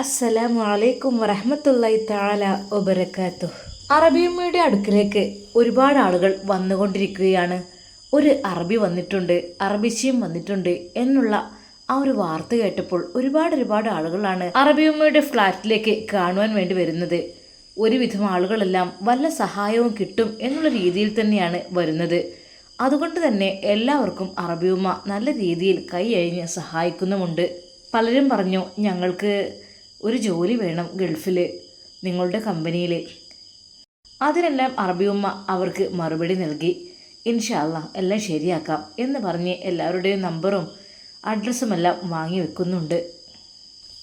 അസ്സലാമു അലൈക്കും വറഹമത്തല്ലായി താല ഒബരക്കാത്തു അറബിയമ്മയുടെ അടുക്കിലേക്ക് ഒരുപാട് ആളുകൾ വന്നുകൊണ്ടിരിക്കുകയാണ്. ഒരു അറബി വന്നിട്ടുണ്ട് അറബിച്ചിയും വന്നിട്ടുണ്ട് എന്നുള്ള ആ ഒരു വാർത്ത കേട്ടപ്പോൾ ഒരുപാട് ഒരുപാട് ആളുകളാണ് അറബിയമ്മയുടെ ഫ്ലാറ്റിലേക്ക് കാണുവാൻ വേണ്ടി വരുന്നത്. ഒരുവിധം ആളുകളെല്ലാം വല്ല സഹായവും കിട്ടും എന്നുള്ള രീതിയിൽ തന്നെയാണ് വരുന്നത്. അതുകൊണ്ട് തന്നെ എല്ലാവർക്കും അറബിയുമ്മ നല്ല രീതിയിൽ കൈ അഴിഞ്ഞ് സഹായിക്കുന്നുമുണ്ട്. പലരും പറഞ്ഞു ഞങ്ങൾക്ക് ഒരു ജോലി വേണം ഗൾഫിൽ നിങ്ങളുടെ കമ്പനിയിൽ അതിനെല്ലാം അറബിയുമ്മ അവർക്ക് മറുപടി നൽകി ഇൻഷാല്ല എല്ലാം ശരിയാക്കാം എന്ന് പറഞ്ഞ് എല്ലാവരുടെയും നമ്പറും അഡ്രസ്സുമെല്ലാം വാങ്ങി വെക്കുന്നുണ്ട്.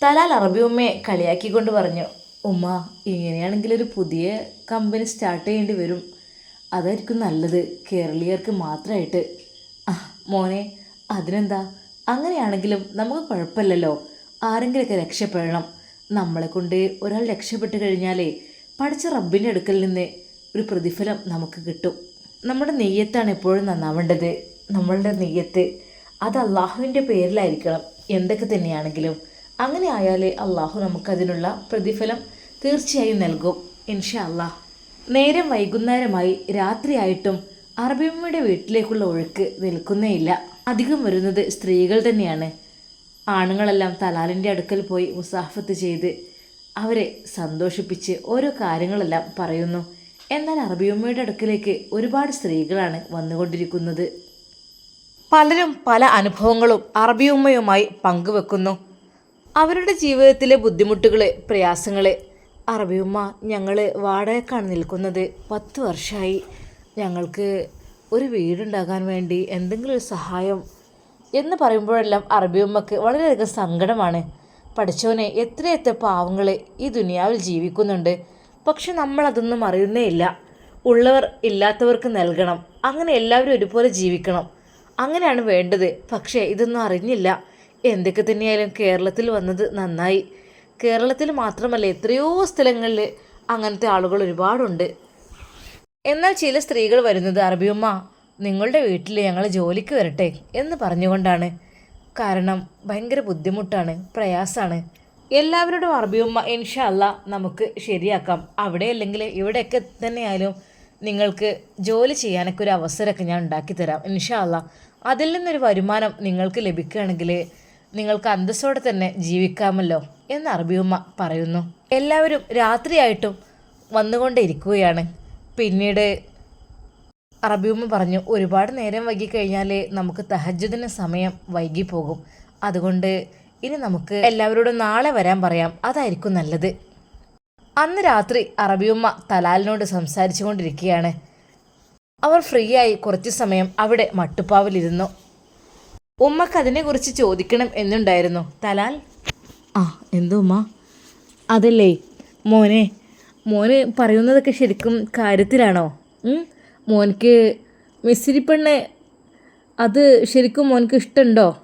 തലാൽ അറബിയുമ്മയെ കളിയാക്കിക്കൊണ്ട് പറഞ്ഞു ഉമ്മ ഇങ്ങനെയാണെങ്കിൽ ഒരു പുതിയ കമ്പനി സ്റ്റാർട്ട് ചെയ്യേണ്ടി വരും. അതായിരിക്കും നല്ലത് കേരളീയർക്ക് മാത്രമായിട്ട് മോനെ അതിനെന്താ? അങ്ങനെയാണെങ്കിലും നമുക്ക് കുഴപ്പമില്ലല്ലോ. ആരെങ്കിലുമൊക്കെ രക്ഷപ്പെടണം. നമ്മളെ കൊണ്ട് ഒരാൾ രക്ഷപ്പെട്ട് കഴിഞ്ഞാലേ പഠിച്ച റബ്ബിന്റെ അടുക്കൽ നിന്ന് ഒരു പ്രതിഫലം നമുക്ക് കിട്ടും. നമ്മുടെ നെയ്യത്താണ് എപ്പോഴും നന്നാവേണ്ടത്. നമ്മളുടെ നെയ്യത്ത് അത് അള്ളാഹുവിന്റെ പേരിലായിരിക്കണം. എന്തൊക്കെ തന്നെയാണെങ്കിലും അങ്ങനെ ആയാലേ അള്ളാഹു നമുക്കതിനുള്ള പ്രതിഫലം തീർച്ചയായും നൽകും. ഇൻഷാ അള്ളാഹ് നേരം വൈകുന്നേരമായി രാത്രിയായിട്ടും അറബിയമ്മയുടെ വീട്ടിലേക്കുള്ള ഒഴുക്ക് നിൽക്കുന്നേയില്ല അധികം വരുന്നത് സ്ത്രീകൾ തന്നെയാണ്. ആണുങ്ങളെല്ലാം തലാലിന്റെ അടുക്കൽ പോയി മുസാഫത്ത് ചെയ്ത് അവരെ സന്തോഷിപ്പിച്ച് ഓരോ കാര്യങ്ങളെല്ലാം പറയുന്നു. എന്നാൽ അറബിയമ്മയുടെ അടുക്കലേക്ക് ഒരുപാട് സ്ത്രീകളാണ് വന്നുകൊണ്ടിരിക്കുന്നത്. പലരും പല അനുഭവങ്ങളും അറബിയമ്മയുമായി പങ്കുവെക്കുന്നു. അവരുടെ ജീവിതത്തിലെ ബുദ്ധിമുട്ടുകൾ പ്രയാസങ്ങൾ അറബിയമ്മ ഞങ്ങൾ വാടകയ്ക്കാണ് നിൽക്കുന്നത്. പത്ത് വർഷമായി ഞങ്ങൾക്ക് ഒരു വീടുണ്ടാകാൻ വേണ്ടി എന്തെങ്കിലും ഒരു സഹായം എന്ന് പറയുമ്പോഴെല്ലാം അറബിയമ്മക്ക് വളരെയധികം സങ്കടമാണ്. പഠിച്ചവനെ എത്രയെത്ര പാവങ്ങൾ ഈ ദുനിയാവിൽ ജീവിക്കുന്നുണ്ട്. പക്ഷെ നമ്മളതൊന്നും അറിയുന്നേ ഇല്ല ഉള്ളവർ ഇല്ലാത്തവർക്ക് നൽകണം. അങ്ങനെ എല്ലാവരും ഒരുപോലെ ജീവിക്കണം. അങ്ങനെയാണ് വേണ്ടത്. പക്ഷേ ഇതൊന്നും അറിഞ്ഞില്ല. എന്തൊക്കെ തന്നെയായാലും കേരളത്തിൽ വന്നത് നന്നായി. കേരളത്തിൽ മാത്രമല്ല എത്രയോ സ്ഥലങ്ങളിൽ അങ്ങനത്തെ ആളുകൾ ഒരുപാടുണ്ട്. എന്നാൽ ചില സ്ത്രീകൾ വരുന്നത് അറബിയമ്മ നിങ്ങളുടെ വീട്ടിൽ ഞങ്ങൾ ജോലിക്ക് വരട്ടെ എന്ന് പറഞ്ഞുകൊണ്ടാണ്. കാരണം ഭയങ്കര ബുദ്ധിമുട്ടാണ് പ്രയാസമാണ്. എല്ലാവരോടും അറബിയുമ്മ ഇൻഷല്ല നമുക്ക് ശരിയാക്കാം. അവിടെ അല്ലെങ്കിൽ ഇവിടെയൊക്കെ തന്നെയായാലും നിങ്ങൾക്ക് ജോലി ചെയ്യാനൊക്കെ ഒരു അവസരമൊക്കെ ഞാൻ ഉണ്ടാക്കി തരാം ഇൻഷല്ല അതിൽ നിന്നൊരു വരുമാനം നിങ്ങൾക്ക് ലഭിക്കുകയാണെങ്കിൽ നിങ്ങൾക്ക് അന്തസ്സോടെ തന്നെ ജീവിക്കാമല്ലോ എന്ന് അറബിയുമ്മ പറയുന്നു. എല്ലാവരും രാത്രിയായിട്ടും വന്നുകൊണ്ടിരിക്കുകയാണ് പിന്നീട് അറബിയമ്മ പറഞ്ഞു ഒരുപാട് നേരം വൈകി കഴിഞ്ഞാൽ നമുക്ക് തഹജ്ജുദിന് സമയം വൈകി പോകും അതുകൊണ്ട് ഇനി നമുക്ക് എല്ലാവരോടും നാളെ വരാൻ പറയാം. അതായിരിക്കും നല്ലത്. അന്ന് രാത്രി അറബിയമ്മ തലാലിനോട് സംസാരിച്ചു കൊണ്ടിരിക്കുകയാണ് അവർ ഫ്രീ ആയി കുറച്ച് സമയം അവിടെ മട്ടുപ്പാവിലിരുന്നു. ഉമ്മക്ക് അതിനെക്കുറിച്ച് ചോദിക്കണം എന്നുണ്ടായിരുന്നു. തലാൽ ആ എന്തോ ഉമ്മ? അതല്ലേ മോനെ മോന് പറയുന്നതൊക്കെ ശരിക്കും കാര്യത്തിലാണോ? ഉം? മിസ്സിരി പെണ്ണ് അത് ശരിക്കും മോനക്ക് ഇഷ്ടമുണ്ടോ?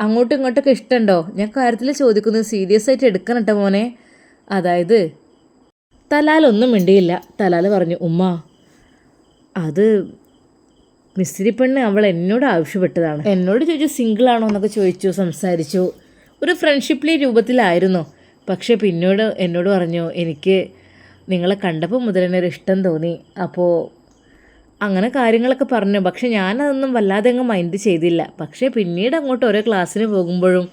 അങ്ങോട്ടും ഇങ്ങോട്ടൊക്കെ ഇഷ്ടമുണ്ടോ ഞാൻ കാര്യത്തിൽ ചോദിക്കുന്നത് സീരിയസ് ആയിട്ട് എടുക്കണം കേട്ടോ മോനെ. അതായത് തലാലൊന്നും മിണ്ടിയില്ല. തലാൽ പറഞ്ഞു ഉമ്മ അത് മിസ്സിരി പെണ്ണ് അവൾ എന്നോട് ആവശ്യപ്പെട്ടതാണ്. എന്നോട് ചോദിച്ചു സിംഗിൾ ആണോ എന്നൊക്കെ ചോദിച്ചു സംസാരിച്ചു. ഒരു ഫ്രണ്ട്ഷിപ്പിലെ രൂപത്തിലായിരുന്നു. പക്ഷേ പിന്നീട് എന്നോട് പറഞ്ഞു എനിക്ക് നിങ്ങളെ കണ്ടപ്പോൾ മുതൽ ഒരു ഇഷ്ടം തോന്നി. അപ്പോൾ അങ്ങനെ കാര്യങ്ങളൊക്കെ പറഞ്ഞു. പക്ഷെ ഞാനതൊന്നും വല്ലാതെ അങ്ങ് മൈൻഡ് ചെയ്തില്ല. പക്ഷേ പിന്നീട് അങ്ങോട്ട് ഓരോ ക്ലാസ്സിന് പോകുമ്പോഴും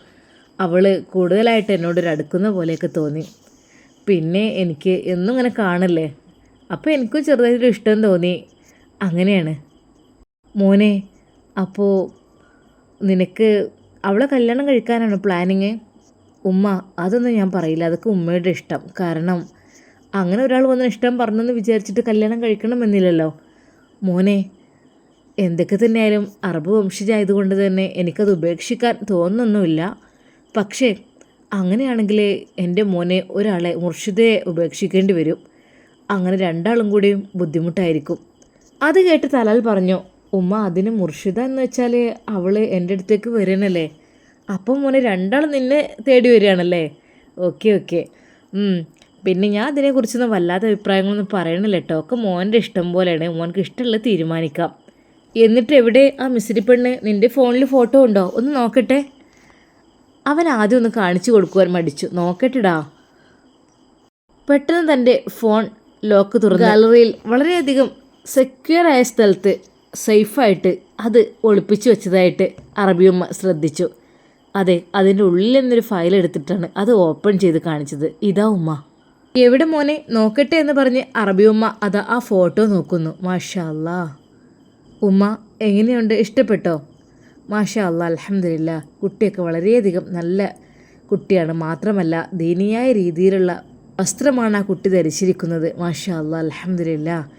അവൾ കൂടുതലായിട്ട് എന്നോട് ഒരു അടുക്കുന്ന പോലെയൊക്കെ തോന്നി. പിന്നെ എനിക്ക് എന്നും ഇങ്ങനെ കാണല്ലേ? അപ്പോൾ എനിക്കും ചെറുതായിട്ടൊരു ഇഷ്ടം തോന്നി. അങ്ങനെയാണ്. മോനെ അപ്പോൾ നിനക്ക് അവളെ കല്യാണം കഴിക്കാനാണ് പ്ലാനിങ് ഉമ്മ അതൊന്നും ഞാൻ പറയില്ല. അതൊക്കെ ഉമ്മയുടെ ഇഷ്ടം. കാരണം അങ്ങനെ ഒരാൾ വന്ന് ഇഷ്ടം പറഞ്ഞെന്ന് വിചാരിച്ചിട്ട് കല്യാണം കഴിക്കണമെന്നില്ലല്ലോ. മോനെ എന്തൊക്കെ തന്നെയായാലും അറബ് വംശജായതുകൊണ്ട് തന്നെ എനിക്കത് ഉപേക്ഷിക്കാൻ തോന്നുന്നൊന്നുമില്ല പക്ഷേ അങ്ങനെയാണെങ്കിൽ എന്റെ മോനെ ഒരാളെ മുർഷിദയെ ഉപേക്ഷിക്കേണ്ടി വരും. അങ്ങനെ രണ്ടാളും കൂടിയും ബുദ്ധിമുട്ടായിരിക്കും. അത് കേട്ട് തലാൽ പറഞ്ഞു ഉമ്മ അതിന് മുർഷിദ എന്ന് വെച്ചാൽ അവൾ എന്റെ അടുത്തേക്ക് വരണല്ലേ? അപ്പം മോനെ രണ്ടാൾ നിന്നെ തേടി വരികയാണല്ലേ? Okay okay. പിന്നെ ഞാൻ അതിനെക്കുറിച്ചൊന്നും വല്ലാത്ത അഭിപ്രായങ്ങളൊന്നും പറയണില്ല കേട്ടോ. ഒക്കെ മോന്റെ ഇഷ്ടം പോലെയാണ്. മോനക്ക് ഇഷ്ടമുള്ളത് തീരുമാനിക്കാം. എന്നിട്ട് എവിടെ ആ മിസ്സിരി പെണ്ണ്? നിന്റെ ഫോണിൽ ഫോട്ടോ ഉണ്ടോ? ഒന്ന് നോക്കട്ടെ. അവൻ ആദ്യം ഒന്ന് കാണിച്ചു കൊടുക്കുവാൻ മടിച്ചു. നോക്കട്ടെടാ. പെട്ടെന്ന് തന്റെ ഫോൺ ലോക്ക് തുറന്നു. ഗാലറിയിൽ വളരെയധികം സെക്യൂർ ആയ സ്ഥലത്ത് സേഫായിട്ട് അത് ഒളിപ്പിച്ചു വെച്ചതായിട്ട് അറബിയമ്മ ശ്രദ്ധിച്ചു. അതെ അതിന്റെ ഉള്ളിൽ നിന്നൊരു ഫയൽ എടുത്തിട്ടാണ് അത് ഓപ്പൺ ചെയ്ത് കാണിച്ചത്. ഇതാ ഉമ്മ. എവിടെ മോനെ? നോക്കട്ടെ എന്ന് പറഞ്ഞ് അറബി ഉമ്മ അത് ആ ഫോട്ടോ നോക്കുന്നു. മാഷല്ല. ഉമ്മ എങ്ങനെയുണ്ട്? ഇഷ്ടപ്പെട്ടോ? മാഷാ അല്ല അലഹമില്ല കുട്ടിയൊക്കെ വളരെയധികം നല്ല കുട്ടിയാണ്. മാത്രമല്ല ദീനിയായ രീതിയിലുള്ള വസ്ത്രമാണ് ആ കുട്ടി ധരിച്ചിരിക്കുന്നത്. മാഷാ അല്ല അലഹമില്ല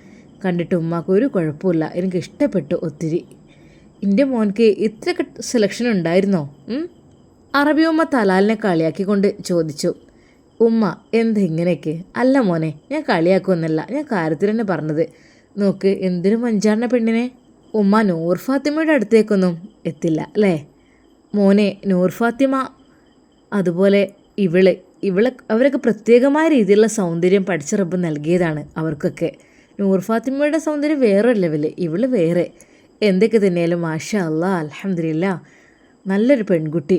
കണ്ടിട്ട് ഉമ്മാക്ക് ഒരു കുഴപ്പമില്ല എനിക്ക് ഇഷ്ടപ്പെട്ടു ഒത്തിരി. എന്റെ മോൻക്ക് ഇത്രയൊക്കെ സെലക്ഷൻ ഉണ്ടായിരുന്നോ? അറബിയമ്മ തലാലിനെ കളിയാക്കിക്കൊണ്ട് ചോദിച്ചു. ഉമ്മ എന്താ ഇങ്ങനെയൊക്കെ? അല്ല മോനെ ഞാൻ കളിയാക്കുമെന്നല്ല ഞാൻ കാര്യത്തിൽ തന്നെ പറഞ്ഞത്. നോക്ക് എന്തിനു മഞ്ചാറിന പെണ്ണിനെ? ഉമ്മ നൂർ ഫാത്തിമയുടെ അടുത്തേക്കൊന്നും എത്തില്ല അല്ലേ? മോനെ നൂർ ഫാത്തിമ അതുപോലെ ഇവൾ ഇവളെ അവരൊക്കെ പ്രത്യേകമായ രീതിയിലുള്ള സൗന്ദര്യം പഠിച്ച റബ്ബ് നൽകിയതാണ് അവർക്കൊക്കെ. നൂർ ഫാത്തിമയുടെ സൗന്ദര്യം വേറെ ലെവൽ ഇവൾ വേറെ. എന്തൊക്കെ തന്നെയാലും മാഷാ അല്ലാ അലഹമില്ല നല്ലൊരു പെൺകുട്ടി.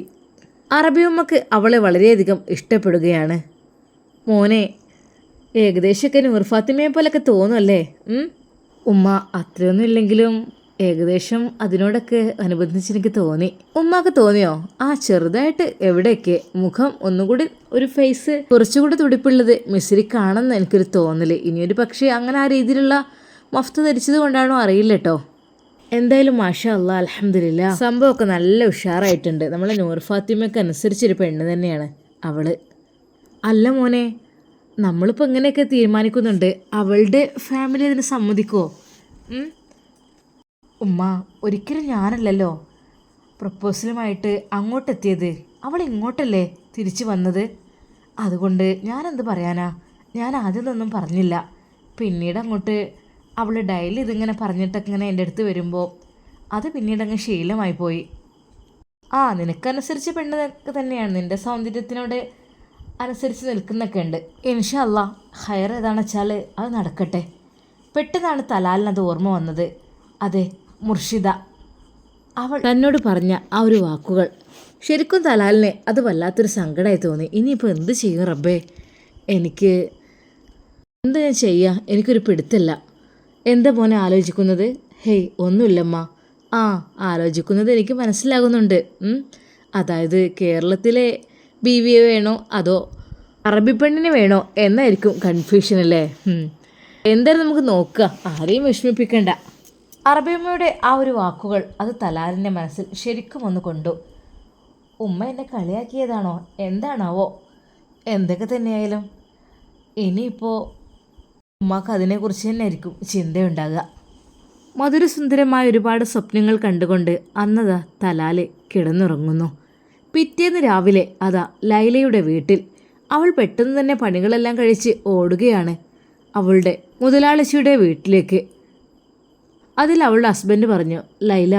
അറബിയമ്മക്ക് അവളെ വളരെയധികം ഇഷ്ടപ്പെടുകയാണ്. മോനെ ഏകദേശമൊക്കെ നൂർഫാത്തിമയെ പോലൊക്കെ തോന്നുമല്ലേ ഉമ്മ അത്രയൊന്നും ഇല്ലെങ്കിലും ഏകദേശം അതിനോടൊക്കെ അനുബന്ധിച്ച് എനിക്ക് തോന്നി. ഉമ്മക്ക് തോന്നിയോ? ആ ചെറുതായിട്ട് എവിടെയൊക്കെ മുഖം ഒന്നുകൂടി ഒരു ഫേസ് കുറച്ചുകൂടി തുടിപ്പുള്ളത് മിശ്രിക്കാണെന്ന് എനിക്കൊരു തോന്നൽ. ഇനിയൊരു പക്ഷേ അങ്ങനെ ആ രീതിയിലുള്ള മഫ്ത ധരിച്ചത് കൊണ്ടാണോ അറിയില്ല കേട്ടോ എന്തായാലും മാഷ അല്ല അലഹമില്ല സംഭവമൊക്കെ നല്ല ഉഷാറായിട്ടുണ്ട്. നമ്മളെ നൂർ ഫാത്തിമയ്ക്ക് അനുസരിച്ചൊരു പെണ്ണ് തന്നെയാണ് അവൾ. അല്ല മോനെ നമ്മളിപ്പോൾ ഇങ്ങനെയൊക്കെ തീരുമാനിക്കുന്നുണ്ട്. അവളുടെ ഫാമിലി അതിന് സമ്മതിക്കോ? ഉമ്മ ഒരിക്കലും ഞാനല്ലല്ലോ പ്രപ്പോസലുമായിട്ട് അങ്ങോട്ടെത്തിയത്. അവൾ ഇങ്ങോട്ടല്ലേ തിരിച്ചു വന്നത്? അതുകൊണ്ട് ഞാനെന്ത് പറയാനാ? ഞാൻ ആദ്യമൊന്നും പറഞ്ഞില്ല. പിന്നീട് അങ്ങോട്ട് അവൾ ഡയലി ഇതിങ്ങനെ പറഞ്ഞിട്ടൊക്കെ ഇങ്ങനെ എന്റെ അടുത്ത് വരുമ്പോൾ അത് പിന്നീട് അങ്ങ് ശീലമായി പോയി. ആ നിനക്കനുസരിച്ച് പെണ്ണ് തന്നെയാണ്. നിന്റെ സൗന്ദര്യത്തിനോട് അനുസരിച്ച് നിൽക്കുന്നൊക്കെ ഉണ്ട്. ഇൻഷല്ല ഹയർ ഏതാണെന്ന് വെച്ചാൽ അത് നടക്കട്ടെ. പെട്ടെന്നാണ് തലാലിനത് ഓർമ്മ വന്നത്. അതെ മുർഷിദ. അവൾ തന്നോട് പറഞ്ഞ ആ ഒരു വാക്കുകൾ ശരിക്കും തലാലിനെ അത് വല്ലാത്തൊരു സങ്കടമായി തോന്നി. ഇനിയിപ്പോൾ എന്ത് ചെയ്യും റബ്ബേ? എനിക്ക് എന്താ ഞാൻ ചെയ്യുക എനിക്കൊരു പിടുത്തല്ല. എന്താ പോനെ ആലോചിക്കുന്നത്? ഹേയ് ഒന്നുമില്ലമ്മ. ആ ആലോചിക്കുന്നത് എനിക്ക് മനസ്സിലാകുന്നുണ്ട്. അതായത് കേരളത്തിലെ ബി വി എ വേണോ അതോ അറബി പെണ്ണിനെ വേണോ എന്നായിരിക്കും കൺഫ്യൂഷൻ അല്ലേ. എന്തായാലും നമുക്ക് നോക്കുക. ആരെയും വിഷമിപ്പിക്കണ്ട. അറബിയമ്മയുടെ ആ ഒരു വാക്കുകൾ അത് തലാലിന്റെ മനസ്സിൽ ശരിക്കും ഒന്ന് കൊണ്ടു. ഉമ്മ എന്നെ കളിയാക്കിയതാണോ? എന്താണാവോ? എന്തൊക്കെ തന്നെയായാലും. ഇനിയിപ്പോൾ ഉമ്മാക്ക് അതിനെക്കുറിച്ച് തന്നെ ആയിരിക്കും ചിന്തയുണ്ടാകുക മധുരസുന്ദരമായ ഒരുപാട് സ്വപ്നങ്ങൾ കണ്ടുകൊണ്ട് അന്നതാ തലാൽ കിടന്നുറങ്ങുന്നു. പിറ്റേന്ന് രാവിലെ അതാ ലൈലയുടെ വീട്ടിൽ. അവൾ പെട്ടെന്ന് തന്നെ പണികളെല്ലാം കഴിച്ച് ഓടുകയാണ് അവളുടെ മുതലാളിച്ചിയുടെ വീട്ടിലേക്ക്. അതിൽ അവളുടെ ഹസ്ബൻഡ് പറഞ്ഞു ലൈല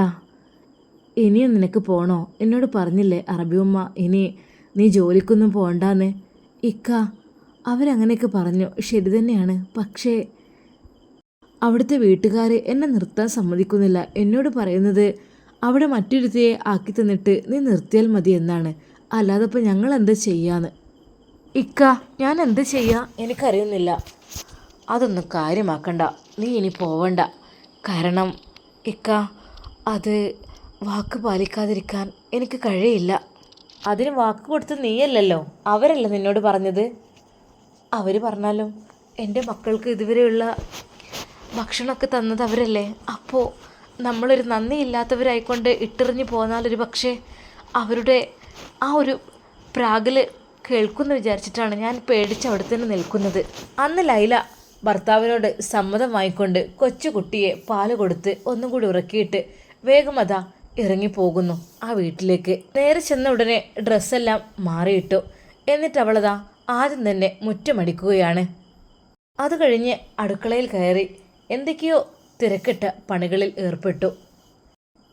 ഇനിയും നിനക്ക് പോണോ? എന്നോട് പറഞ്ഞില്ലേ അറബിയമ്മ ഇനി നീ ജോലിക്കൊന്നും പോകണ്ടെന്ന് ഇക്ക അവരങ്ങനെയൊക്കെ പറഞ്ഞു ശരി തന്നെയാണ്. പക്ഷേ അവിടുത്തെ വീട്ടുകാർ എന്നെ നിർത്താൻ സമ്മതിക്കുന്നില്ല. എന്നോട് പറയുന്നത് അവിടെ മറ്റൊരുത്തിയെ ആക്കി തന്നിട്ട് നീ നിർത്തിയാൽ മതി എന്നാണ്. അല്ലാതെ ഇപ്പം ഞങ്ങൾ എന്താ ചെയ്യാന്ന്? ഇക്ക ഞാൻ എന്ത് ചെയ്യാം? എനിക്കറിയുന്നില്ല. അതൊന്നും കാര്യമാക്കണ്ട. നീ ഇനി പോവണ്ട. കാരണം ഇക്ക അത് വാക്ക് പാലിക്കാതിരിക്കാൻ എനിക്ക് കഴിയില്ല. അതിന് വാക്ക് കൊടുത്ത് നീയല്ലല്ലോ. അവരല്ല നിന്നോട് പറഞ്ഞത്? അവർ പറഞ്ഞാലും എന്റെ മക്കൾക്ക് ഇതുവരെയുള്ള ഭക്ഷണമൊക്കെ തന്നത് അവരല്ലേ? അപ്പോൾ നമ്മളൊരു നന്ദിയില്ലാത്തവരായിക്കൊണ്ട് ഇട്ടെറിഞ്ഞു പോന്നാലൊരു പക്ഷേ അവരുടെ ആ ഒരു പ്രാഗിൽ കേൾക്കുമെന്ന് വിചാരിച്ചിട്ടാണ് ഞാൻ പേടിച്ച് അവിടെ തന്നെ നിൽക്കുന്നത്. അന്ന് ലൈല ഭർത്താവിനോട് സമ്മതം വാങ്ങിക്കൊണ്ട് കൊച്ചുകുട്ടിയെ പാൽ കൊടുത്ത് ഒന്നും കൂടി ഉറക്കിയിട്ട് വേഗം അതാ ഇറങ്ങിപ്പോകുന്നു ആ വീട്ടിലേക്ക്. നേരെ ചെന്ന ഉടനെ ഡ്രസ്സെല്ലാം മാറിയിട്ടു. എന്നിട്ട് അവളതാ ആദ്യം തന്നെ മുറ്റമടിക്കുകയാണ്. അത് കഴിഞ്ഞ് അടുക്കളയിൽ കയറി എന്തൊക്കെയോ തിരക്കിട്ട പണികളിൽ ഏർപ്പെട്ടു.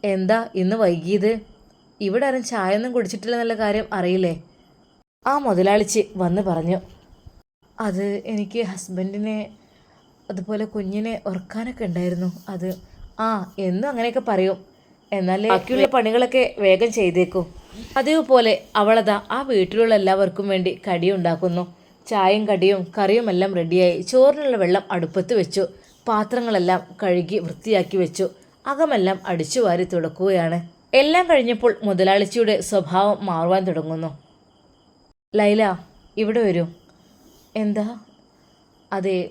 എന്താ ഇന്ന് വൈകിയത് ഇവിടെ ആരും ചായ ഒന്നും കുടിച്ചിട്ടില്ലെന്നുള്ള കാര്യം അറിയില്ലേ? ആ മുതലാളിച്ച് വന്ന് പറഞ്ഞു അത് എനിക്ക് ഹസ്ബൻഡിനെ അതുപോലെ കുഞ്ഞിനെ ഉറക്കാനൊക്കെ ഉണ്ടായിരുന്നു. അത് ആ എന്നും അങ്ങനെയൊക്കെ പറയും. എന്നാലേ ബാക്കിയുള്ള പണികളൊക്കെ വേഗം ചെയ്തേക്കൂ. അതേപോലെ അവളതാ ആ വീട്ടിലുള്ള എല്ലാവർക്കും വേണ്ടി കടി ഉണ്ടാക്കുന്നു ചായയും കടിയും കറിയുമെല്ലാം റെഡിയായി ചോറിനുള്ള വെള്ളം അടുപ്പത്ത് വെച്ചു. പാത്രങ്ങളെല്ലാം കഴുകി വൃത്തിയാക്കി വെച്ചു. അകമെല്ലാം അടിച്ചു വാരി തുടക്കുകയാണ്. എല്ലാം കഴിഞ്ഞപ്പോൾ മുതലാളിച്ചിയുടെ സ്വഭാവം മാറുവാൻ തുടങ്ങുന്നു. ലൈല ഇവിടെ വരൂ. എന്താ? അതെ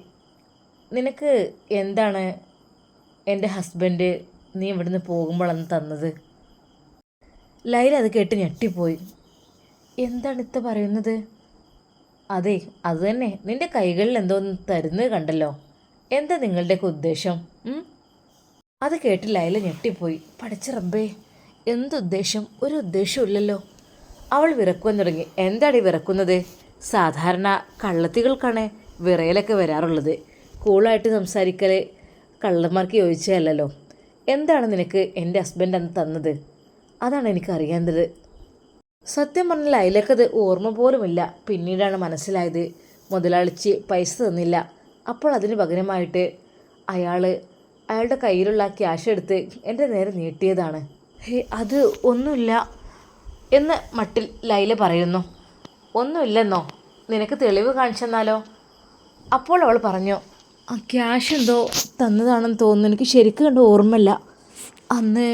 നിനക്ക് എന്താണ് എന്റെ ഹസ്ബൻഡ് നീ ഇവിടുന്ന് പോകുമ്പോഴാണ് തന്നത്? ലൈല അത് കേട്ട് ഞെട്ടിപ്പോയി. എന്താണ് ഇത്ത പറയുന്നത്? അതെ അത് തന്നെ. നിന്റെ കൈകളിൽ എന്തോ ഒന്ന് തരുന്നത് കണ്ടല്ലോ. എന്താ നിങ്ങളുടെയൊക്കെ ഉദ്ദേശം? അത് കേട്ട് ലൈല ഞെട്ടിപ്പോയി. പഠിച്ച റബ്ബേ എന്തുദ്ദേശം? ഒരു ഉദ്ദേശമില്ലല്ലോ അവൾ വിറക്കുവാൻ തുടങ്ങി. എന്താണ് ഈ വിറക്കുന്നത്? സാധാരണ കള്ളത്തികൾക്കാണ് വിറയലൊക്കെ വരാറുള്ളത്. കൂളായിട്ട് സംസാരിക്കൽ കള്ളന്മാർക്ക് ചോദിച്ചതല്ലോ എന്താണ് നിനക്ക് എന്റെ ഹസ്ബൻഡ് അന്ന് തന്നത്? അതാണ് എനിക്ക് അറിയേണ്ടത് സത്യം പറഞ്ഞാൽ അതിലേക്കത് ഓർമ്മ പോലുമില്ല. പിന്നീടാണ് മനസ്സിലായത് മുതലാളിച്ച് പൈസ തന്നില്ല. അപ്പോൾ അതിന് പകരമായിട്ട് അയാൾ അയാളുടെ കയ്യിലുള്ള ക്യാഷ് എടുത്ത് എന്റെ നേരെ നീട്ടിയതാണ്. ഹേ അത് ഒന്നുമില്ല എന്ന് മട്ടിൽ ലൈല പറയുന്നു. ഒന്നുമില്ലെന്നോ? നിനക്ക് തെളിവ് കാണിച്ചെന്നാലോ അപ്പോൾ അവൾ പറഞ്ഞു ആ ക്യാഷ് എന്തോ തന്നതാണെന്ന് തോന്നുന്നു. എനിക്ക് ശരിക്കും കണ്ട് ഓർമ്മയില്ല. അന്ന്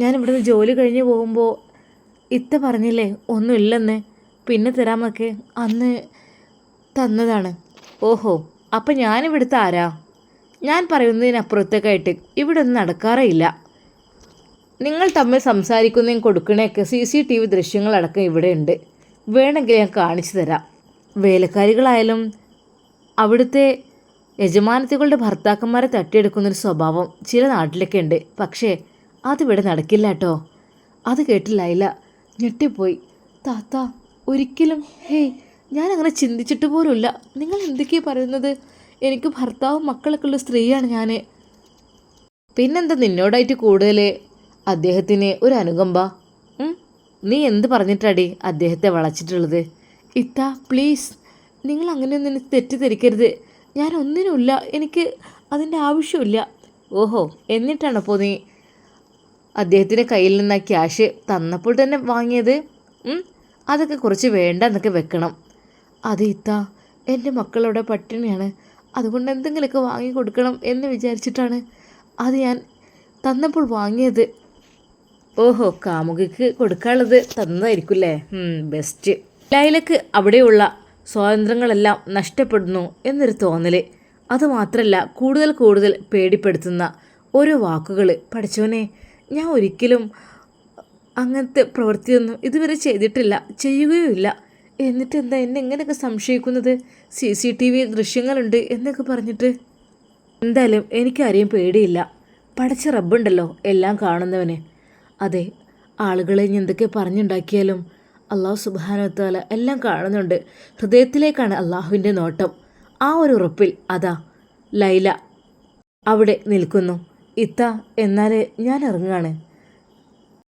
ഞാൻ ഇവിടുന്ന് ജോലി കഴിഞ്ഞ് പോകുമ്പോൾ ഇത്ത പറഞ്ഞില്ലേ ഒന്നുമില്ലെന്ന്. പിന്നെ തരാമൊക്കെ. അന്ന് തന്നതാണ്. ഓഹോ അപ്പം ഞാനിവിടുത്തെ ആരാ? ഞാൻ പറയുന്നതിനപ്പുറത്തേക്കായിട്ട് ഇവിടെ ഒന്നും നടക്കാറേ ഇല്ല. നിങ്ങൾ തമ്മിൽ സംസാരിക്കുന്നതും കൊടുക്കണയൊക്കെ സി സി ടി വി ദൃശ്യങ്ങളടക്കം ഇവിടെയുണ്ട്. വേണമെങ്കിൽ ഞാൻ കാണിച്ചു തരാം. വേലക്കാരികളായാലും അവിടുത്തെ യജമാനത്തികളുടെ ഭർത്താക്കന്മാരെ തട്ടിയെടുക്കുന്നൊരു സ്വഭാവം ചില നാട്ടിലൊക്കെ ഉണ്ട് പക്ഷേ അതിവിടെ നടക്കില്ല കേട്ടോ അത് കേട്ട് ലൈല ഞെട്ടിപ്പോയി. താത്ത ഒരിക്കലും ഹേയ് ഞാനങ്ങനെ ചിന്തിച്ചിട്ട് പോലുമില്ല. നിങ്ങൾ എന്തൊക്കെയാണ് പറയുന്നത്? എനിക്ക് ഭർത്താവും മക്കളൊക്കെ ഉള്ള സ്ത്രീയാണ് ഞാൻ പിന്നെന്താ നിന്നോടായിട്ട് കൂടുതൽ അദ്ദേഹത്തിന് ഒരു അനുകമ്പ. നീ എന്ത് പറഞ്ഞിട്ടാടി അദ്ദേഹത്തെ വളച്ചിട്ടുള്ളത്? ഇത്ത പ്ലീസ് നിങ്ങൾ അങ്ങനെയൊന്നും തെറ്റിദ്ധരിക്കരുത്. ഞാൻ ഒന്നിനുമില്ല. എനിക്ക് അതിന്റെ ആവശ്യമില്ല. ഓഹോ എന്നിട്ടാണപ്പോൾ നീ? അദ്ദേഹത്തിന്റെ കയ്യിൽ നിന്ന് ആ ക്യാഷ് തന്നപ്പോൾ തന്നെ വാങ്ങിയത്. അതൊക്കെ കുറച്ച് വേണ്ട എന്നൊക്കെ വെക്കണം. അത് ഇത്ത എന്റെ മക്കളുടെ പട്ടിണിയാണ്. അതുകൊണ്ട് എന്തെങ്കിലുമൊക്കെ വാങ്ങി കൊടുക്കണം എന്ന് വിചാരിച്ചിട്ടാണ് അത് ഞാൻ തന്നപ്പോൾ വാങ്ങിയത്. ഓഹോ കാമുകിക്ക് കൊടുക്കാനുള്ളത് തന്നതായിരിക്കുമല്ലേ? ബെസ്റ്റ് ലൈലക്ക് അവിടെയുള്ള സ്വാതന്ത്ര്യങ്ങളെല്ലാം നഷ്ടപ്പെടുന്നു എന്നൊരു തോന്നൽ അതുമാത്രമല്ല കൂടുതൽ കൂടുതൽ പേടിപ്പെടുത്തുന്ന ഓരോ വാക്കുകൾ പഠിച്ചവനെ ഞാൻ ഒരിക്കലും അങ്ങനത്തെ പ്രവൃത്തിയൊന്നും ഇതുവരെ ചെയ്തിട്ടില്ല ചെയ്യുകയുമില്ല. എന്നിട്ട് എന്താ എന്നെ എങ്ങനെയൊക്കെ സംശയിക്കുന്നത്? സി സി ടി വി ദൃശ്യങ്ങളുണ്ട് എന്നൊക്കെ പറഞ്ഞിട്ട്. എന്തായാലും എനിക്കാരെയും പേടിയില്ല. പടച്ച റബ്ബുണ്ടല്ലോ എല്ലാം കാണുന്നവന്. അതെ ആളുകളെ ഞാൻ എന്തൊക്കെ പറഞ്ഞുണ്ടാക്കിയാലും അള്ളാഹു സുബാനത്താല എല്ലാം കാണുന്നുണ്ട്. ഹൃദയത്തിലേക്കാണ് അള്ളാഹുവിന്റെ നോട്ടം. ആ ഒരു ഉറപ്പിൽ അതാ ലൈല അവിടെ നിൽക്കുന്നു. ഇത്ത എന്നാൽ ഞാൻ ഇറങ്ങുകയാണ്.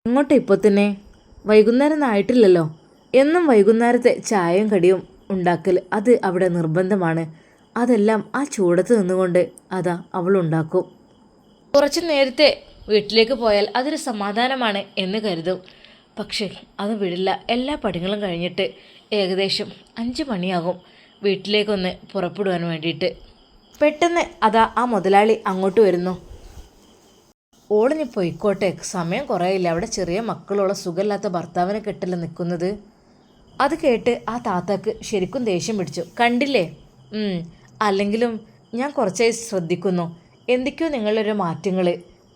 അങ്ങോട്ട് ഇപ്പോൾ തന്നെ വൈകുന്നേരം ആയിട്ടില്ലല്ലോ എന്നും വൈകുന്നേരത്തെ ചായയും കടിയും ഉണ്ടാക്കൽ അത് അവിടെ നിർബന്ധമാണ്. അതെല്ലാം ആ ചൂടത്ത് നിന്നുകൊണ്ട് അതാ അവൾ ഉണ്ടാക്കും. കുറച്ച് നേരത്തെ വീട്ടിലേക്ക് പോയാൽ അതൊരു സമാധാനമാണ് എന്ന് കരുതും. പക്ഷേ അത് വിടില്ല. എല്ലാ പടികളും കഴിഞ്ഞിട്ട് ഏകദേശം അഞ്ച് മണിയാകും വീട്ടിലേക്കൊന്ന് പുറപ്പെടുവാൻ വേണ്ടിയിട്ട്. പെട്ടെന്ന് അതാ ആ മുതലാളി അങ്ങോട്ട് വരുന്നു. ഓളിനി പോയിക്കോട്ടെ സമയം കുറേയില്ല അവിടെ ചെറിയ മക്കളുള്ള സുഖമില്ലാത്ത ഭർത്താവിനെ കെട്ടല്ല നിൽക്കുന്നത്? അത് കേട്ട് ആ താത്താക്ക് ശരിക്കും ദേഷ്യം പിടിച്ചു. കണ്ടില്ലേ? അല്ലെങ്കിലും ഞാൻ കുറച്ചായി ശ്രദ്ധിക്കുന്നു. എന്തൊക്കെയോ നിങ്ങളൊരു മാറ്റങ്ങൾ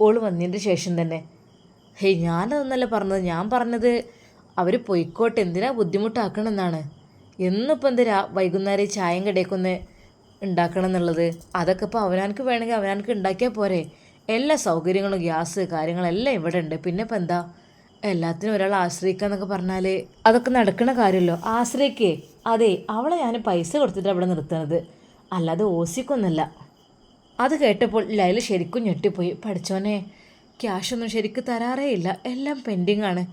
ഓൾ വന്നതിന്റെ ശേഷം തന്നെ. ഹേയ് ഞാനതൊന്നല്ല പറഞ്ഞത്. ഞാൻ പറഞ്ഞത് അവർ പൊയ്ക്കോട്ടെ എന്തിനാ ബുദ്ധിമുട്ടാക്കണമെന്നാണ് എന്നിപ്പോൾ എന്തിനാ വൈകുന്നേരം ചായം ചായയും കടയൊക്കൊന്ന് ഉണ്ടാക്കണം എന്നുള്ളത് അതൊക്കെ ഇപ്പോൾ അവനാനക്ക് വേണമെങ്കിൽ അവനാനക്ക് ഉണ്ടാക്കിയാൽ പോരെ. എല്ലാ സൗകര്യങ്ങളും ഗ്യാസ് കാര്യങ്ങളെല്ലാം ഇവിടെ ഉണ്ട് പിന്നെ ഇപ്പം എന്താ? എല്ലാത്തിനും ഒരാൾ ആശ്രയിക്കുക എന്നൊക്കെ പറഞ്ഞാൽ അതൊക്കെ നടക്കുന്ന കാര്യമല്ലോ. ആശ്രയിക്കേ. അതെ അവളെ ഞാൻ പൈസ കൊടുത്തിട്ട് അവിടെ നിർത്തുന്നത് അല്ലാതെ ഓസിക്കൊന്നല്ല അത് കേട്ടപ്പോൾ ലൈല ശരിക്കും ഞെട്ടിപ്പോയി. പഠിച്ചോനെ ക്യാഷൊന്നും ശരിക്കും തരാറേ ഇല്ല. എല്ലാം പെൻഡിങ് ആണ്.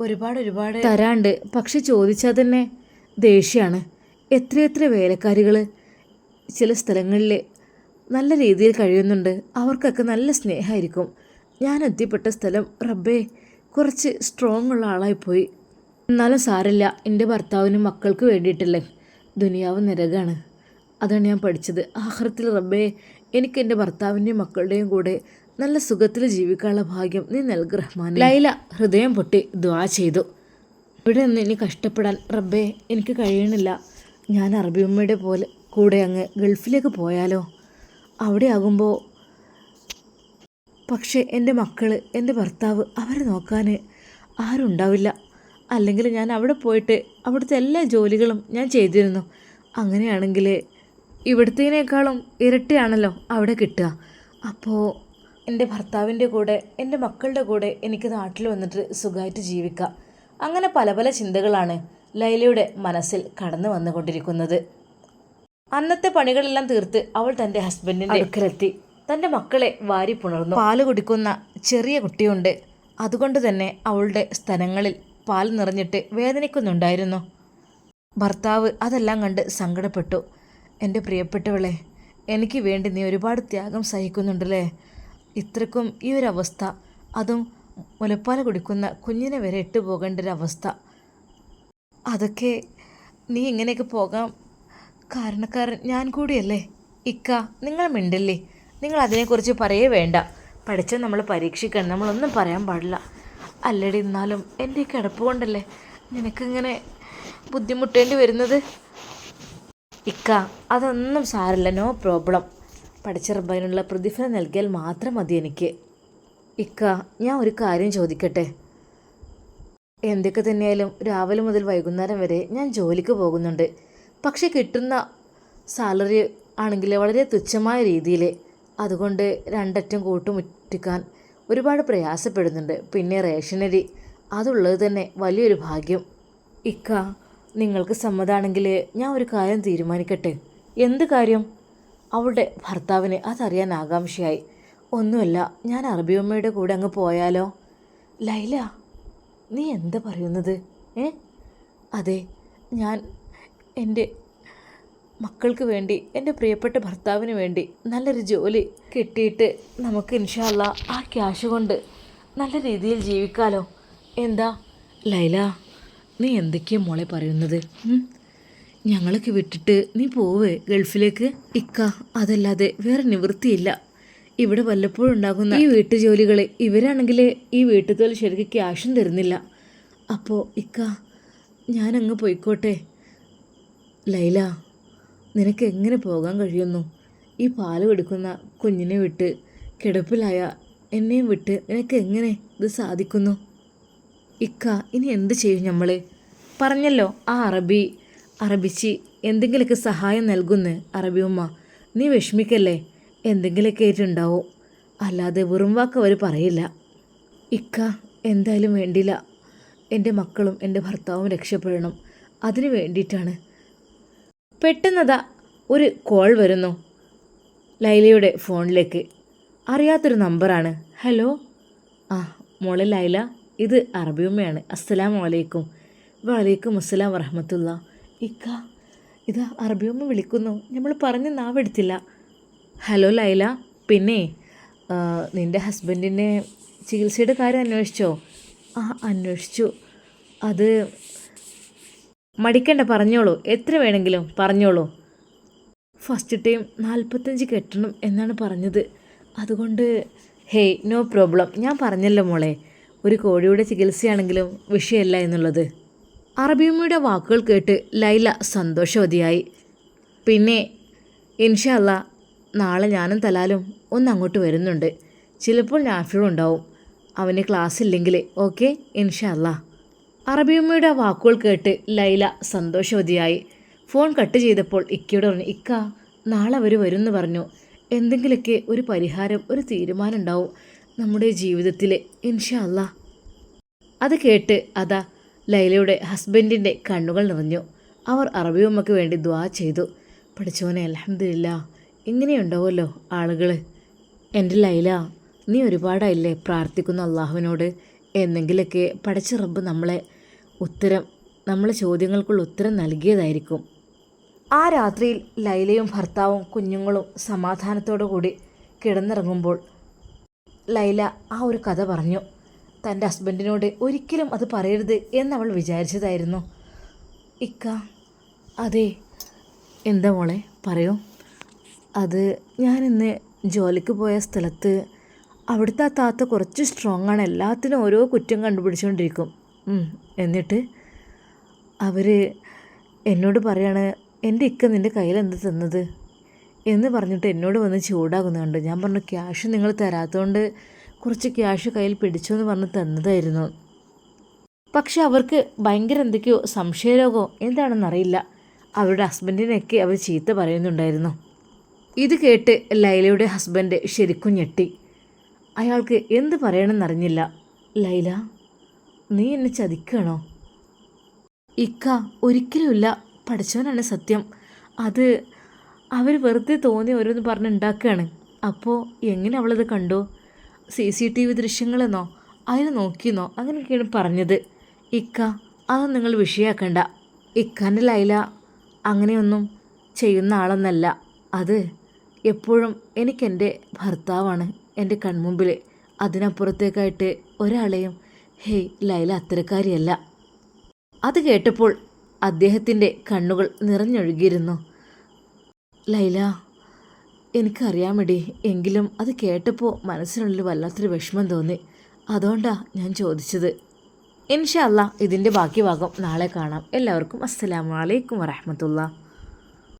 ഒരുപാട് ഒരുപാട് തരാണ്ട്. പക്ഷെ ചോദിച്ചാൽ തന്നെ ദേഷ്യമാണ് എത്രയെത്ര വേലക്കാരികൾ ചില സ്ഥലങ്ങളിൽ നല്ല രീതിയിൽ കഴിയുന്നുണ്ട്. അവർക്കൊക്കെ നല്ല സ്നേഹമായിരിക്കും. ഞാൻ എത്തിപ്പെട്ട സ്ഥലം റബ്ബേ കുറച്ച് സ്ട്രോങ് ഉള്ള ആളായിപ്പോയി എന്നാലും സാരമില്ല. എന്റെ ഭർത്താവിനും മക്കൾക്ക് വേണ്ടിയിട്ടല്ലേ. ദുനിയാവ് നിരകാണ്. അതാണ് ഞാൻ പഠിച്ചത്. ആഹ്റത്തിൽ റബ്ബേ എനിക്ക് എന്റെ ഭർത്താവിന്റെയും മക്കളുടെയും കൂടെ നല്ല സുഖത്തിൽ ജീവിക്കാനുള്ള ഭാഗ്യം നീ നൽകു റഹ്മാൻ ലൈല ഹൃദയം പൊട്ടി ദ്വാ ചെയ്തു. ഇവിടെ നിന്ന് ഇനി കഷ്ടപ്പെടാൻ റബ്ബേ എനിക്ക് കഴിയണില്ല. ഞാൻ അറബിയമ്മയുടെ പോലെ കൂടെ അങ്ങ് ഗൾഫിലേക്ക് പോയാലോ? അവിടെ ആകുമ്പോൾ പക്ഷേ എന്റെ മക്കൾ എന്റെ ഭർത്താവ് അവരെ നോക്കാൻ ആരും ഉണ്ടാവില്ല അല്ലെങ്കിൽ ഞാൻ അവിടെ പോയിട്ട് അവിടുത്തെ എല്ലാ ജോലികളും ഞാൻ ചെയ്തിരുന്നു. അങ്ങനെയാണെങ്കിൽ ഇവിടുത്തേനേക്കാളും ഇരട്ടിയാണല്ലോ അവിടെ കിട്ടുക. അപ്പോൾ എന്റെ ഭർത്താവിന്റെ കൂടെ എന്റെ മക്കളുടെ കൂടെ എനിക്ക് നാട്ടിൽ വന്നിട്ട് സുഖമായിട്ട് ജീവിക്കാം. അങ്ങനെ പല പല ചിന്തകളാണ് ലൈലയുടെ മനസ്സിൽ കടന്നു വന്നുകൊണ്ടിരിക്കുന്നത്. അന്നത്തെ പണികളെല്ലാം തീർത്ത് അവൾ തന്റെ ഹസ്ബൻഡിന്റെ അടുക്കലെത്തി. തന്റെ മക്കളെ വാരി പുണർന്നു. പാൽ കുടിക്കുന്ന ചെറിയ കുട്ടിയുണ്ട്. അതുകൊണ്ട് തന്നെ അവളുടെ സ്ഥലങ്ങളിൽ പാൽ നിറഞ്ഞിട്ട് വേദനിക്കുന്നുണ്ടായിരുന്നു. ഭർത്താവ് അതെല്ലാം കണ്ട് സങ്കടപ്പെട്ടു. എന്റെ പ്രിയപ്പെട്ടവളെ എനിക്ക് വേണ്ടി നീ ഒരുപാട് ത്യാഗം സഹിക്കുന്നുണ്ടല്ലേ? ഇത്രക്കും ഈ ഒരു അവസ്ഥ അതും മുലപ്പാൽ കുടിക്കുന്ന കുഞ്ഞിനെ വരെ ഇട്ടു പോകേണ്ട ഒരു അവസ്ഥ. അതൊക്കെ നീ ഇങ്ങനെയൊക്കെ പോകാം കാരണക്കാരൻ ഞാൻ കൂടിയല്ലേ? ഇക്ക നിങ്ങൾ മിണ്ടില്ലേ? നിങ്ങൾ അതിനെക്കുറിച്ച് പറയേ വേണ്ട. പഠിച്ച നമ്മൾ പരീക്ഷിക്കണം. നമ്മളൊന്നും പറയാൻ പാടില്ല. അല്ലടി എന്നാലും എന്റെ കിടപ്പ് കൊണ്ടല്ലേ നിനക്കിങ്ങനെ ബുദ്ധിമുട്ടേണ്ടി വരുന്നത്? ഇക്ക അതൊന്നും സാരമില്ല. നോ പ്രോബ്ലം പഠിച്ച റബ്ബാനുള്ള പ്രതിഫലം നൽകിയാൽ മാത്രം മതി എനിക്ക്. ഇക്ക ഞാൻ ഒരു കാര്യം ചോദിക്കട്ടെ? എന്തൊക്കെ തന്നെയായാലും രാവിലെ മുതൽ വൈകുന്നേരം വരെ ഞാൻ ജോലിക്ക് പോകുന്നുണ്ട്. പക്ഷേ കിട്ടുന്ന സാലറി ആണെങ്കിൽ വളരെ തുച്ഛമായ രീതിയിൽ അതുകൊണ്ട് രണ്ടറ്റം കൂട്ടുമുറ്റിക്കാൻ ഒരുപാട് പ്രയാസപ്പെടുന്നുണ്ട്. പിന്നെ റേഷനരി അതുള്ളത് തന്നെ വലിയൊരു ഭാഗ്യം. ഇക്ക നിങ്ങൾക്ക് സമ്മതാണെങ്കിൽ ഞാൻ ഒരു കാര്യം തീരുമാനിക്കട്ടെ? എന്ത് കാര്യം? അവളുടെ ഭർത്താവിന് അതറിയാൻ ആകാംക്ഷയായി. ഒന്നുമല്ല ഞാൻ അറബിയമ്മയുടെ കൂടെ അങ്ങ് പോയാലോ? ലൈല നീ എന്താ പറയുന്നത്? ഏ? അതെ ഞാൻ എന്റെ മക്കൾക്ക് വേണ്ടി എന്റെ പ്രിയപ്പെട്ട ഭർത്താവിന് വേണ്ടി നല്ലൊരു ജോലി കിട്ടിയിട്ട് നമുക്ക് ഇൻഷാല്ല ആ ക്യാഷ് കൊണ്ട് നല്ല രീതിയിൽ ജീവിക്കാലോ. എന്താ? ലൈല നീ എന്തൊക്കെയാ മോളെ പറയുന്നത്? ഞങ്ങളൊക്കെ വിട്ടിട്ട് നീ പോവേ ഗൾഫിലേക്ക്? ഇക്ക അതല്ലാതെ വേറെ നിവൃത്തിയില്ല. ഇവിടെ വല്ലപ്പോഴും ഉണ്ടാകുന്ന ഈ വീട്ടു ജോലികൾ ഇവരാണെങ്കിൽ ഈ വീട്ടുജോലി ശരിക്കും ക്യാഷും തരുന്നില്ല. അപ്പോൾ ഇക്ക ഞാനങ്ങ് പോയിക്കോട്ടെ. ലൈല നിനക്ക് എങ്ങനെ പോകാൻ കഴിയുന്നു? ഈ പാൽ കൊടുക്കുന്ന കുഞ്ഞിനെ വിട്ട് കിടപ്പിലായ എന്നെയും വിട്ട് നിനക്ക് എങ്ങനെ ഇത് സാധിക്കുന്നു? ഇക്ക ഇനി എന്ത് ചെയ്യും നമ്മൾ പറഞ്ഞല്ലോ ആ അറബി അറബിച്ചി എന്തെങ്കിലുമൊക്കെ സഹായം നൽകുന്നു അറബി ഉമ്മ. നീ വിഷമിക്കല്ലേ? എന്തെങ്കിലുമൊക്കെ ആയിട്ടുണ്ടാവും? അല്ലാതെ വെറും വാക്ക് അവർ പറയില്ല. ഇക്ക എന്തായാലും വേണ്ടില്ല എന്റെ മക്കളും എന്റെ ഭർത്താവും രക്ഷപ്പെടണം. അതിനു വേണ്ടിയിട്ടാണ് പെട്ടെന്നതാ ഒരു കോൾ വരുന്നു. ലൈലയുടെ ഫോണിലേക്ക്. അറിയാത്തൊരു നമ്പറാണ്. ഹലോ? ആ മോളെ ലൈല. ഇത് അറബിയമ്മയാണ്. അസ്സലാം വലൈക്കും വലൈക്കും അസ്സലാം വറഹമത്തുള്ള. ഇക്ക ഇത് അറബിയമ്മ വിളിക്കുന്നു. നമ്മൾ പറഞ്ഞ് നാവെടുത്തില്ല. ഹലോ ലൈല. പിന്നെ നിന്റെ ഹസ്ബൻഡിന്റെ ചികിത്സയുടെ കാര്യം അന്വേഷിച്ചോ? ആ അന്വേഷിച്ചു. അത് മടിക്കണ്ട പറഞ്ഞോളൂ. എത്ര വേണമെങ്കിലും പറഞ്ഞോളൂ. ഫസ്റ്റ് ടൈം നാൽപ്പത്തഞ്ച് കെട്ടണം എന്നാണ് പറഞ്ഞത്. അതുകൊണ്ട് ഹേയ് നോ പ്രോബ്ലം. ഞാൻ പറഞ്ഞല്ലോ മോളെ ഒരു കോഴിയുടെ ചികിത്സയാണെങ്കിലും വിഷയമല്ല എന്നുള്ളത്. അറബിയമ്മയുടെ വാക്കുകൾ കേട്ട് ലൈല സന്തോഷവതിയായി. പിന്നെ ഇൻഷല്ല നാളെ ഞാനും തലാലും ഒന്ന് അങ്ങോട്ട് വരുന്നുണ്ട്. ചിലപ്പോൾ നാഫിളും ഉണ്ടാവും. അവന് ക്ലാസ് ഇല്ലെങ്കിൽ ഓക്കെ ഇൻഷല്ല. അറബിയമ്മയുടെ വാക്കുകൾ കേട്ട് ലൈല സന്തോഷവതിയായി. ഫോൺ കട്ട് ചെയ്തപ്പോൾ ഇക്കയോട് പറഞ്ഞു ഇക്ക നാളെ അവർ വരുമെന്ന് പറഞ്ഞു. എന്തെങ്കിലുമൊക്കെ ഒരു പരിഹാരം ഒരു തീരുമാനം ഉണ്ടാവും നമ്മുടെ ജീവിതത്തിൽ ഇൻഷാ അല്ല. അത് കേട്ട് അതാ ലൈലയുടെ ഹസ്ബൻഡിന്റെ കണ്ണുകൾ നിറഞ്ഞു. അവർ അറബിയമ്മക്ക് വേണ്ടി ദ്വാ ചെയ്തു. പഠിച്ചോനെ അലഹമില്ല ഇങ്ങനെയുണ്ടാവുമല്ലോ ആളുകൾ എന്റെ ലൈല നീ ഒരുപാടായില്ലേ പ്രാർത്ഥിക്കുന്ന അള്ളാഹുവിനോട് എന്നെങ്കിലൊക്കെ പഠിച്ച റബ്ബ് നമ്മളെ ഉത്തരം നമ്മൾ ചോദ്യങ്ങൾക്കുള്ള ഉത്തരം നൽകിയതായിരിക്കും. ആ രാത്രിയിൽ ലൈലയും ഭർത്താവും കുഞ്ഞുങ്ങളും സമാധാനത്തോടു കൂടി കിടന്നിറങ്ങുമ്പോൾ ലൈല ആ ഒരു കഥ പറഞ്ഞു. തന്റെ ഹസ്ബൻഡിനോട് ഒരിക്കലും അത് പറയരുത് എന്നവൾ വിചാരിച്ചതായിരുന്നു. ഇക്ക അതെ എന്താ മോളെ പറയൂ. അത് ഞാനിന്ന് ജോലിക്ക് പോയ സ്ഥലത്ത് അവിടുത്തെ ആ താത്ത കുറച്ച് സ്ട്രോങ് ആണ്. എല്ലാത്തിനും ഓരോ കുറ്റം കണ്ടുപിടിച്ചുകൊണ്ടിരിക്കും. എന്നിട്ട് അവർ എന്നോട് പറയാണ് എന്റെ ഇക്ക നിന്റെ കയ്യിൽ എന്ത് തന്നത്? എന്ന് പറഞ്ഞിട്ട് എന്നോട് വന്ന് ചൂടാകുന്നുണ്ട് ഞാൻ പറഞ്ഞു ക്യാഷ് നിങ്ങൾ തരാത്തതുകൊണ്ട് കുറച്ച് ക്യാഷ് കയ്യിൽ പിടിച്ചു എന്ന് പറഞ്ഞ് തന്നതായിരുന്നു. പക്ഷെ അവർക്ക് ഭയങ്കര എന്തൊക്കെയോ സംശയരോഗമോ എന്താണെന്നറിയില്ല അവരുടെ ഹസ്ബൻഡിനെയൊക്കെ അവർ ചീത്ത പറയുന്നുണ്ടായിരുന്നു. ഇത് കേട്ട് ലൈലയുടെ ഹസ്ബൻഡ് ശരിക്കും ഞെട്ടി. അയാൾക്ക് എന്ത് പറയണമെന്നറിഞ്ഞില്ല ലൈല നീ എന്നെ ചതിക്കണോ ഇക്ക ഒരിക്കലുമില്ല. പഠിച്ചവനാണ് സത്യം. അത് അവർ വെറുതെ തോന്നി ഓരോന്ന് പറഞ്ഞുണ്ടാക്കുകയാണ് അപ്പോൾ എങ്ങനെ അവളത് കണ്ടു? സി സി ടി വി ദൃശ്യങ്ങളെന്നോ? അതിനെ നോക്കിയെന്നോ? അങ്ങനെയൊക്കെയാണ് പറഞ്ഞത്. ഇക്ക അത് നിങ്ങൾ വിഷയാക്കണ്ട. ഇക്കാന്റെ ലൈല അങ്ങനെയൊന്നും ചെയ്യുന്ന ആളൊന്നല്ല. അത് എപ്പോഴും എനിക്കെന്റെ ഭർത്താവാണ് എന്റെ കൺമുമ്പിൽ അതിനപ്പുറത്തേക്കായിട്ട് ഒരാളെയും ഹേയ് ലൈല അത്തരക്കാരിയല്ല. അത് കേട്ടപ്പോൾ അദ്ദേഹത്തിന്റെ കണ്ണുകൾ നിറഞ്ഞൊഴുകിയിരുന്നു. ലൈല എനിക്കറിയാമടി എങ്കിലും അത് കേട്ടപ്പോൾ മനസ്സിനുള്ളിൽ വല്ലാത്തൊരു വിഷമം തോന്നി. അതുകൊണ്ടാണ് ഞാൻ ചോദിച്ചത്. ഇൻഷല്ല ഇതിന്റെ ബാക്കി ഭാഗം നാളെ കാണാം. എല്ലാവർക്കും അസ്സലാമു അലൈക്കും വറഹമത്തുള്ള.